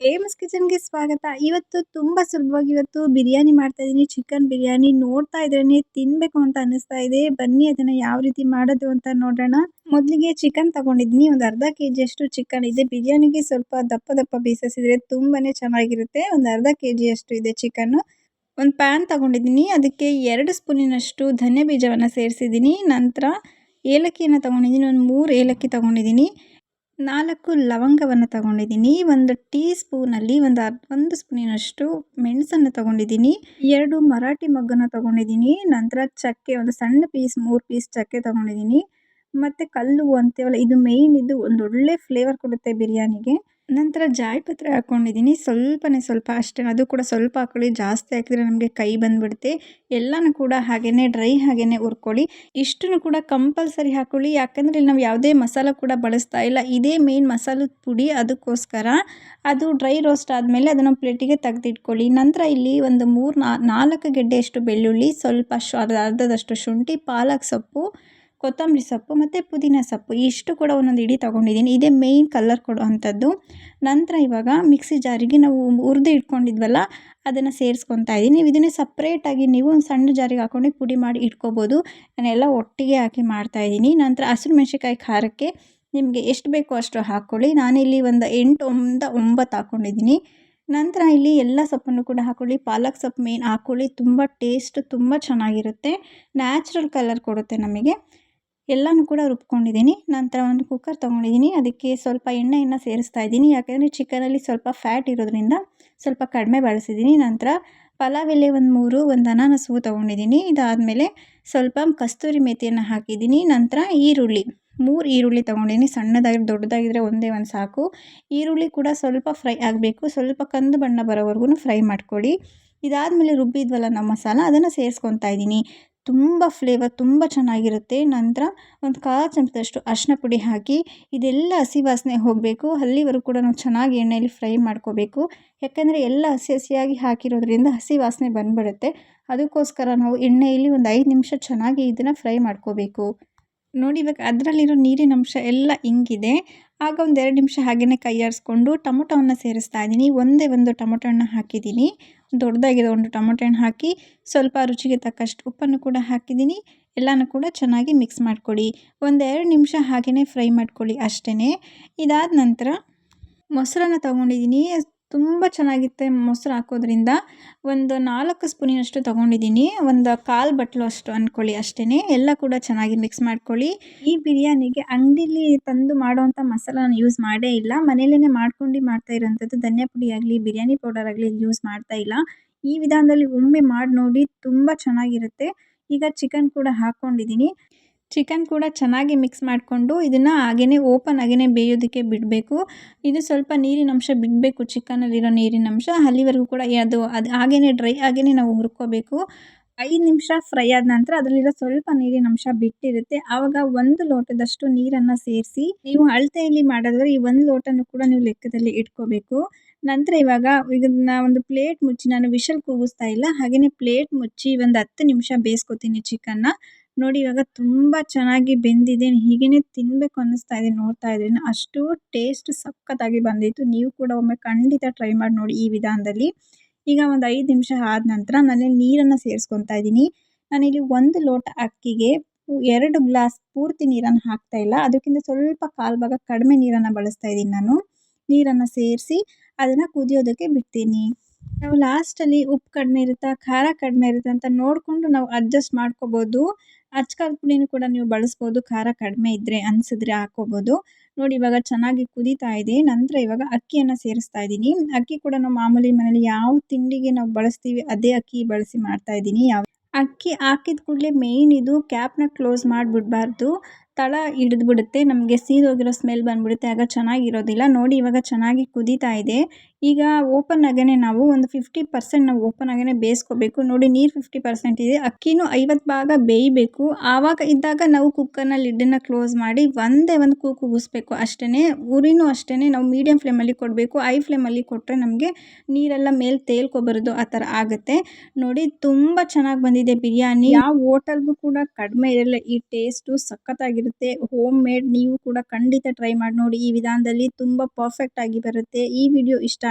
AIIMS ಕಿಚನ್ಗೆ ಸ್ವಾಗತ. ಇವತ್ತು ತುಂಬ ಸುಲಭವಾಗಿ ಇವತ್ತು ಬಿರಿಯಾನಿ ಮಾಡ್ತಾ ಇದ್ದೀನಿ. ಚಿಕನ್ ಬಿರಿಯಾನಿ ನೋಡ್ತಾ ಇದ್ರೇ ತಿನ್ಬೇಕು ಅಂತ ಅನಿಸ್ತಾ ಇದೆ. ಬನ್ನಿ ಅದನ್ನ ಯಾವ ರೀತಿ ಮಾಡೋದು ಅಂತ ನೋಡೋಣ. ಮೊದಲಿಗೆ ಚಿಕನ್ ತಗೊಂಡಿದ್ದೀನಿ. ಒಂದು ಅರ್ಧ ಕೆ ಅಷ್ಟು ಚಿಕನ್ ಇದೆ. ಬಿರಿಯಾನಿಗೆ ಸ್ವಲ್ಪ ದಪ್ಪ ದಪ್ಪ ಪೀಸಸ್ ಇದ್ರೆ ತುಂಬಾನೇ ಚೆನ್ನಾಗಿರುತ್ತೆ. ಒಂದು ಅರ್ಧ ಕೆ ಅಷ್ಟು ಇದೆ ಚಿಕನ್ ಒಂದು ಪ್ಯಾನ್ ತಗೊಂಡಿದ್ದೀನಿ. ಅದಕ್ಕೆ ಎರಡು ಸ್ಪೂನಿನಷ್ಟು ಧನ್ಯ ಬೀಜವನ್ನು ಸೇರಿಸಿದ್ದೀನಿ. ನಂತರ ಏಲಕ್ಕಿಯನ್ನು ತಗೊಂಡಿದ್ದೀನಿ. ಒಂದು ಮೂರು ಏಲಕ್ಕಿ ತಗೊಂಡಿದ್ದೀನಿ. ನಾಲ್ಕು ಲವಂಗವನ್ನು ತಗೊಂಡಿದ್ದೀನಿ. ಒಂದು ಟೀ ಸ್ಪೂನಲ್ಲಿ ಒಂದು ಒಂದು ಸ್ಪೂನಿನಷ್ಟು ಮೆಣಸನ್ನು ತಗೊಂಡಿದ್ದೀನಿ. ಎರಡು ಮರಾಠಿ ಮಗ್ಗನ್ನು ತಗೊಂಡಿದ್ದೀನಿ. ನಂತರ ಚಕ್ಕೆ, ಒಂದು ಸಣ್ಣ ಪೀಸ್, ಮೂರು ಪೀಸ್ ಚಕ್ಕೆ ತಗೊಂಡಿದ್ದೀನಿ. ಮತ್ತು ಕಲ್ಲು ಅಂತೀವಲ್ಲ ಇದು ಮೇಯ್ನ್ ಇದು ಒಂದು ಒಳ್ಳೆ ಫ್ಲೇವರ್ ಕೊಡುತ್ತೆ ಬಿರಿಯಾನಿಗೆ. ನಂತರ ಜಾಯಿಪತ್ರೆ ಹಾಕ್ಕೊಂಡಿದ್ದೀನಿ ಸ್ವಲ್ಪನೇ ಸ್ವಲ್ಪ ಅಷ್ಟೇ. ಅದು ಕೂಡ ಸ್ವಲ್ಪ ಹಾಕೊಳ್ಳಿ ಜಾಸ್ತಿ ಹಾಕಿದ್ರೆ ನಮಗೆ ಕೈ ಬಂದುಬಿಡುತ್ತೆ. ಎಲ್ಲನೂ ಕೂಡ ಹಾಗೆಯೇ ಡ್ರೈ ಹಾಗೆಯೇ ಹುರ್ಕೊಳ್ಳಿ. ಇಷ್ಟನ್ನು ಕೂಡ ಕಂಪಲ್ಸರಿ ಹಾಕ್ಕೊಳ್ಳಿ ಯಾಕಂದರೆ ನಾವು ಯಾವುದೇ ಮಸಾಲ ಕೂಡ ಬಳಸ್ತಾ ಇಲ್ಲ. ಇದೇ ಮೇನ್ ಮಸಾಲದ ಪುಡಿ ಅದಕ್ಕೋಸ್ಕರ. ಅದು ಡ್ರೈ ರೋಸ್ಟ್ ಆದಮೇಲೆ ಅದನ್ನು ಪ್ಲೇಟಿಗೆ ತೆಗೆದಿಟ್ಕೊಳ್ಳಿ. ನಂತರ ಇಲ್ಲಿ ಒಂದು ಮೂರು ನಾಲ್ಕು ಗೆಡ್ಡೆಯಷ್ಟು ಬೆಳ್ಳುಳ್ಳಿ, ಸ್ವಲ್ಪ ಶು ಅರ್ಧದಷ್ಟು ಶುಂಠಿ, ಪಾಲಕ್ ಸೊಪ್ಪು ಕೊತ್ತಂಬರಿ ಸೊಪ್ಪು ಮತ್ತು ಪುದೀನ ಸೊಪ್ಪು, ಇಷ್ಟು ಕೂಡ ಒಂದೊಂದು ಇಡೀ ತೊಗೊಂಡಿದ್ದೀನಿ. ಇದೇ ಮೇಯ್ನ್ ಕಲರ್ ಕೊಡುವಂಥದ್ದು. ನಂತರ ಇವಾಗ ಮಿಕ್ಸಿ ಜಾರಿಗೆ ನಾವು ಹುರಿದು ಇಟ್ಕೊಂಡಿದ್ವಲ್ಲ, ಅದನ್ನು ಸೇರಿಸ್ಕೊತಾ ಇದ್ದೀನಿ. ನೀವು ಇದನ್ನೇ ಸಪ್ರೇಟಾಗಿ ನೀವು ಒಂದು ಸಣ್ಣ ಜಾರಿಗೆ ಹಾಕೊಂಡು ಪುಡಿ ಮಾಡಿ ಇಟ್ಕೋಬೋದು. ನಾನೆಲ್ಲ ಒಟ್ಟಿಗೆ ಹಾಕಿ ಮಾಡ್ತಾಯಿದ್ದೀನಿ ನಂತರ ಹಸಿರು ಮೆಣಸಿನ್ಕಾಯಿ ಖಾರಕ್ಕೆ ನಿಮಗೆ ಎಷ್ಟು ಬೇಕೋ ಅಷ್ಟು ಹಾಕ್ಕೊಳ್ಳಿ ನಾನಿಲ್ಲಿ ಒಂದು ಎಂಟು ಒಂದ ಒಂಬತ್ತು ಹಾಕ್ಕೊಂಡಿದ್ದೀನಿ ನಂತರ ಇಲ್ಲಿ ಎಲ್ಲ ಸೊಪ್ಪನ್ನು ಕೂಡ ಹಾಕ್ಕೊಳ್ಳಿ ಪಾಲಕ್ ಸೊಪ್ಪು ಮೇನ್ ಹಾಕ್ಕೊಳ್ಳಿ ತುಂಬ ಟೇಸ್ಟ್ ತುಂಬ ಚೆನ್ನಾಗಿರುತ್ತೆ. ನ್ಯಾಚುರಲ್ ಕಲರ್ ಕೊಡುತ್ತೆ ನಮಗೆ. ಎಲ್ಲನೂ ಕೂಡ ರುಬ್ಕೊಂಡಿದ್ದೀನಿ. ನಂತರ ಒಂದು ಕುಕ್ಕರ್ ತೊಗೊಂಡಿದ್ದೀನಿ. ಅದಕ್ಕೆ ಸ್ವಲ್ಪ ಎಣ್ಣೆಯನ್ನು ಸೇರಿಸ್ತಾ ಇದ್ದೀನಿ. ಯಾಕೆಂದರೆ ಚಿಕನಲ್ಲಿ ಸ್ವಲ್ಪ ಫ್ಯಾಟ್ ಇರೋದ್ರಿಂದ ಸ್ವಲ್ಪ ಕಡಿಮೆ ಬಳಸಿದ್ದೀನಿ. ನಂತರ ಪಲಾವ್ ಎಲೆ ಒಂದು ಮೂರು, ಒಂದು ಅನಾನಸು ತೊಗೊಂಡಿದ್ದೀನಿ. ಇದಾದಮೇಲೆ ಸ್ವಲ್ಪ ಕಸ್ತೂರಿ ಮೇಥಿಯನ್ನು ಹಾಕಿದ್ದೀನಿ. ನಂತರ ಈರುಳ್ಳಿ, ಮೂರು ಈರುಳ್ಳಿ ತೊಗೊಂಡಿದ್ದೀನಿ. ಸಣ್ಣದಾಗಿ ದೊಡ್ಡದಾಗಿದ್ದರೆ ಒಂದೇ ಒಂದು ಸಾಕು. ಈರುಳ್ಳಿ ಕೂಡ ಸ್ವಲ್ಪ ಫ್ರೈ ಆಗಬೇಕು. ಸ್ವಲ್ಪ ಕಂದು ಬಣ್ಣ ಬರೋವರೆಗೂ ಫ್ರೈ ಮಾಡ್ಕೊಳ್ಳಿ. ಇದಾದಮೇಲೆ ರುಬ್ಬಿದ್ವಲ್ಲ ನಮ್ಮ ಮಸಾಲ, ಅದನ್ನು ಸೇರಿಸ್ಕೊತಾ ಇದ್ದೀನಿ. ತುಂಬ ಫ್ಲೇವರ್ ತುಂಬ ಚೆನ್ನಾಗಿರುತ್ತೆ. ನಂತರ ಒಂದು ಕಾಲು ಚಮಚದಷ್ಟು ಅರಿಶಿನ ಪುಡಿ ಹಾಕಿ, ಇದೆಲ್ಲ ಹಸಿ ವಾಸನೆ ಹೋಗಬೇಕು. ಅಲ್ಲಿವರೆಗೂ ಕೂಡ ನಾವು ಚೆನ್ನಾಗಿ ಎಣ್ಣೆಯಲ್ಲಿ ಫ್ರೈ ಮಾಡ್ಕೋಬೇಕು. ಯಾಕೆಂದರೆ ಎಲ್ಲ ಹಸಿ ಹಸಿಯಾಗಿ ಹಾಕಿರೋದ್ರಿಂದ ಹಸಿ ವಾಸನೆ ಬಂದ್ಬಿಡುತ್ತೆ. ಅದಕ್ಕೋಸ್ಕರ ನಾವು ಎಣ್ಣೆಯಲ್ಲಿ ಒಂದು ಐದು ನಿಮಿಷ ಚೆನ್ನಾಗಿ ಇದನ್ನು ಫ್ರೈ ಮಾಡ್ಕೋಬೇಕು. ನೋಡಿ ಇವಾಗ ಅದರಲ್ಲಿರೋ ನೀರಿನ ಅಂಶ ಎಲ್ಲ ಹಿಂಗಿದೆ ಆಗ ಒಂದು ಎರಡು ನಿಮಿಷ ಹಾಗೆಯೇ ಕೈ ಟೊಮೊಟೊವನ್ನು ಸೇರಿಸ್ತಾ ಇದ್ದೀನಿ. ಒಂದೇ ಒಂದು ಟೊಮೊಟೊ ಹಣ್ಣು ಹಾಕಿದ್ದೀನಿ. ದೊಡ್ಡದಾಗಿದೆ ಒಂದು ಟೊಮೊಟೊ ಹಣ್ಣು ಹಾಕಿ ಸ್ವಲ್ಪ ರುಚಿಗೆ ತಕ್ಕಷ್ಟು ಉಪ್ಪನ್ನು ಕೂಡ ಹಾಕಿದ್ದೀನಿ. ಎಲ್ಲನೂ ಕೂಡ ಚೆನ್ನಾಗಿ ಮಿಕ್ಸ್ ಮಾಡಿಕೊಡಿ ಒಂದೆರಡು ನಿಮಿಷ ಹಾಗೆಯೇ ಫ್ರೈ ಮಾಡ್ಕೊಳ್ಳಿ ಅಷ್ಟೇ ಇದಾದ ನಂತರ ಮೊಸರನ್ನು ತೊಗೊಂಡಿದ್ದೀನಿ. ತುಂಬ ಚೆನ್ನಾಗಿತ್ತು ಮೊಸರು ಹಾಕೋದ್ರಿಂದ. ಒಂದು ನಾಲ್ಕು ಸ್ಪೂನಿನಷ್ಟು ತೊಗೊಂಡಿದ್ದೀನಿ. ಒಂದು ಕಾಲು ಬಟ್ಲು ಅಷ್ಟು ಅಂದ್ಕೊಳ್ಳಿ ಅಷ್ಟೇ ಎಲ್ಲ ಕೂಡ ಚೆನ್ನಾಗಿ ಮಿಕ್ಸ್ ಮಾಡ್ಕೊಳ್ಳಿ. ಈ ಬಿರಿಯಾನಿಗೆ ಅಂಗಡಿಲಿ ತಂದು ಮಾಡೋವಂಥ ಮಸಾಲ ಯೂಸ್ ಮಾಡೇ ಇಲ್ಲ. ಮನೆಯಲ್ಲೇ ಮಾಡ್ಕೊಂಡು ಮಾಡ್ತಾ ಇರೋವಂಥದ್ದು ಧನಿಯಾ ಪುಡಿ ಆಗಲಿ, ಬಿರಿಯಾನಿ ಪೌಡರ್ ಆಗಲಿ ಯೂಸ್ ಮಾಡ್ತಾ ಇಲ್ಲ. ಈ ವಿಧಾನದಲ್ಲಿ ಒಮ್ಮೆ ಮಾಡಿ ನೋಡಿ ತುಂಬ ಚೆನ್ನಾಗಿರುತ್ತೆ. ಈಗ ಚಿಕನ್ ಕೂಡ ಹಾಕ್ಕೊಂಡಿದ್ದೀನಿ ಚಿಕನ್ ಕೂಡ ಚೆನ್ನಾಗಿ ಮಿಕ್ಸ್ ಮಾಡಿಕೊಂಡು ಇದನ್ನು ಹಾಗೆಯೇ ಓಪನ್ ಹಾಗೆಯೇ ಬೇಯೋದಕ್ಕೆ ಬಿಡಬೇಕು. ಇದು ಸ್ವಲ್ಪ ನೀರಿನ ಅಂಶ ಬಿಡಬೇಕು, ಚಿಕನಲ್ಲಿರೋ ನೀರಿನ ಅಂಶ. ಅಲ್ಲಿವರೆಗೂ ಕೂಡ ಅದು ಅದು ಹಾಗೆಯೇ ಡ್ರೈ ಆಗೇ ನಾವು ಹುರ್ಕೋಬೇಕು. ಐದು ನಿಮಿಷ ಫ್ರೈ ಆದ ನಂತರ ಅದರಲ್ಲಿರೋ ಸ್ವಲ್ಪ ನೀರಿನ ಅಂಶ ಬಿಟ್ಟಿರುತ್ತೆ. ಆವಾಗ ಒಂದು ಲೋಟದಷ್ಟು ನೀರನ್ನು ಸೇರಿಸಿ ನೀವು ಅಳತೆಯಲ್ಲಿ ಮಾಡಿದ್ರೆ ಈ ಒಂದು ಲೋಟನೂ ಕೂಡ ನೀವು ಲೆಕ್ಕದಲ್ಲಿ ಇಟ್ಕೋಬೇಕು. ನಂತರ ಇವಾಗ ಇದನ್ನ ಒಂದು ಪ್ಲೇಟ್ ಮುಚ್ಚಿ, ನಾನು ವಿಷಲ್ ಕೂಗಿಸ್ತಾ ಇಲ್ಲ ಹಾಗೆಯೇ ಪ್ಲೇಟ್ ಮುಚ್ಚಿ ಒಂದು ಹತ್ತು ನಿಮಿಷ ಬೇಯಿಸ್ಕೊತೀನಿ ಚಿಕನ್ನ. ನೋಡಿ, ಇವಾಗ ತುಂಬ ಚೆನ್ನಾಗಿ ಬೆಂದಿದೆ. ಹೀಗೇ ತಿನ್ನಬೇಕು ಅನ್ನಿಸ್ತಾ ಇದೆ ನೋಡ್ತಾ ಇದ್ದೀನಿ ಅಷ್ಟು ಟೇಸ್ಟ್ ಸಕ್ಕತ್ತಾಗಿ ಬಂದಿತ್ತು. ನೀವು ಕೂಡ ಒಮ್ಮೆ ಖಂಡಿತ ಟ್ರೈ ಮಾಡಿ ನೋಡಿ ಈ ವಿಧಾನದಲ್ಲಿ. ಈಗ ಒಂದು ಐದು ನಿಮಿಷ ಆದ ನಂತರ ನಾನಿಲ್ಲಿ ನೀರನ್ನು ಸೇರಿಸ್ಕೊತಾ ಇದ್ದೀನಿ. ನಾನಿಲ್ಲಿ ಒಂದು ಲೋಟ ಅಕ್ಕಿಗೆ ಎರಡು ಗ್ಲಾಸ್ ಪೂರ್ತಿ ನೀರನ್ನು ಹಾಕ್ತಾ ಇಲ್ಲ. ಅದಕ್ಕಿಂತ ಸ್ವಲ್ಪ ಕಾಲು ಭಾಗ ಕಡಿಮೆ ನೀರನ್ನು ಬಳಸ್ತಾ ಇದ್ದೀನಿ ನಾನು. ನೀರನ್ನು ಸೇರಿಸಿ ಅದನ್ನು ಕುದಿಯೋದಕ್ಕೆ ಬಿಡ್ತೀನಿ. ನಾವು ಲಾಸ್ಟಲ್ಲಿ ಉಪ್ಪು ಕಡಿಮೆ ಇರುತ್ತಾ, ಖಾರ ಕಡಿಮೆ ಇರುತ್ತೆ ಅಂತ ನೋಡಿಕೊಂಡು ನಾವು ಅಡ್ಜಸ್ಟ್ ಮಾಡ್ಕೋಬೋದು. ಅಚ್ಕಾರದ ಪುಡಿನೂ ಕೂಡ ನೀವು ಬಳಸ್ಬೋದು, ಖಾರ ಕಡಿಮೆ ಇದ್ದರೆ ಅನಿಸಿದ್ರೆ ಹಾಕ್ಕೋಬೋದು. ನೋಡಿ ಇವಾಗ ಚೆನ್ನಾಗಿ ಕುದೀತಾ ಇದೆ, ನಂತರ ಇವಾಗ ಅಕ್ಕಿಯನ್ನು ಸೇರಿಸ್ತಾ ಇದ್ದೀನಿ. ಅಕ್ಕಿ ಕೂಡ ನಾವು ಮಾಮೂಲಿ ಮನೇಲಿ ಯಾವ ತಿಂಡಿಗೆ ನಾವು ಬಳಸ್ತೀವಿ, ಅದೇ ಅಕ್ಕಿ ಬಳಸಿ ಮಾಡ್ತಾ ಇದ್ದೀನಿ. ಯಾವ ಅಕ್ಕಿ ಹಾಕಿದ ಕೂಡಲೇ ಮೇಯ್ನ್ ಇದು ಕ್ಯಾಪ್ನ ಕ್ಲೋಸ್ ಮಾಡಿಬಿಡ್ಬಾರ್ದು. ತಳ ಹಿಡಿದ್ಬಿಡುತ್ತೆ, ನಮಗೆ ಸೀದೋಗಿರೋ ಸ್ಮೆಲ್ ಬಂದ್ಬಿಡುತ್ತೆ, ಆಗ ಚೆನ್ನಾಗಿರೋದಿಲ್ಲ. ನೋಡಿ ಇವಾಗ ಚೆನ್ನಾಗಿ ಕುದೀತಾ ಇದೆ. ಈಗ ಓಪನ್ ಆಗೇ ನಾವು ಒಂದು ಫಿಫ್ಟಿ ಪರ್ಸೆಂಟ್ ನಾವು ಓಪನ್ ಆಗೇ ಬೇಯಿಸ್ಕೋಬೇಕು. ನೋಡಿ ನೀರು ಫಿಫ್ಟಿ ಪರ್ಸೆಂಟ್ ಇದೆ. ಅಕ್ಕಿನೂ ಐವತ್ತು ಭಾಗ ಬೇಯಬೇಕು. ಆವಾಗ ಇದ್ದಾಗ ನಾವು ಕುಕ್ಕರ್ನ ಲಿಡ್ಡನ್ನು ಕ್ಲೋಸ್ ಮಾಡಿ ಒಂದೇ ಒಂದು ಕೂಗು ಕೂಗಿಸ್ಬೇಕು ಅಷ್ಟೇ ಉರಿನೂ ಅಷ್ಟೇ ನಾವು ಮೀಡಿಯಮ್ ಫ್ಲೇಮಲ್ಲಿ ಕೊಡಬೇಕು. ಐ ಫ್ಲೇಮಲ್ಲಿ ಕೊಟ್ಟರೆ ನಮಗೆ ನೀರೆಲ್ಲ ಮೇಲೆ ತೇಲ್ಕೊಬರೋದು ಆ ಥರ ಆಗುತ್ತೆ. ನೋಡಿ ತುಂಬ ಚೆನ್ನಾಗಿ ಬಂದಿದೆ ಬಿರಿಯಾನಿ. ಯಾವ ಹೋಟೆಲ್ಗೂ ಕೂಡ ಕಡಿಮೆ ಇರಲ್ಲ. ಈ ಟೇಸ್ಟು ಸಖತ್ತಾಗಿರುತ್ತೆ. ಹೋಮ್ ಮೇಡ್ ನೀವು ಕೂಡ ಖಂಡಿತ ಟ್ರೈ ಮಾಡಿ ನೋಡಿ. ಈ ವಿಧಾನದಲ್ಲಿ ತುಂಬ ಪರ್ಫೆಕ್ಟ್ ಆಗಿ ಬರುತ್ತೆ. ಈ ವಿಡಿಯೋ ಇಷ್ಟ